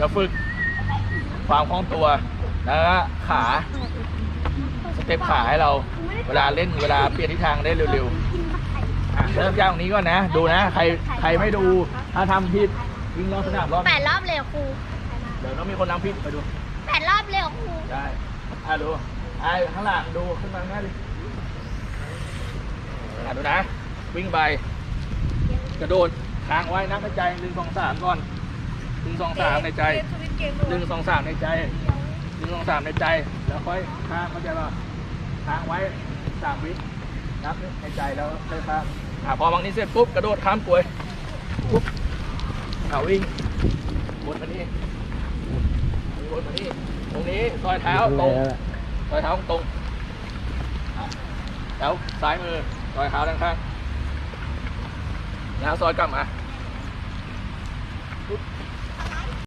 จะฝึกความคล่องตัวแล้วก็ขาสเต็ปขาให้เราเวลาเล่นเวลาเปลี่ยนทิศทางได้เร็วๆอะเริ่มจากตรงนี้ก่อนนะ ดูนะ ใครใครไม่ดู ถ้าทำผิดวิ่งรอบสนามรอบแปดรอบเลยเหรอครูเดี๋ยวต้องมีคนทำผิดไปดู แปดรอบเลยเหรอครูได้อะดูไอ้ข้างหลังดูขึ้นมาข้างหน้าดิอะดูนะ วิ่งไป กระโดดค้างไว้นับในใจหนึ่งสองสามก่อน หนึ่งสองสามในใจหนึ่งสองสามในใจหนึ่งสองสามในใจ แล้วค่อยค้างเข้าใจป่ะค้างไว้สามวินับในใจแล้วค่อยค้างอะพอบางนี้เสร็จปุ๊บกระโดดข้ามกลวยปุ๊บเอาวิ่งวนมานี่วนมานี่ตรงนี้ซอยเท้าตรงซอยเท้าตรงอะแล้วซ้ายมือซอยเท้าด้านข้างแล้วซอยกลับมา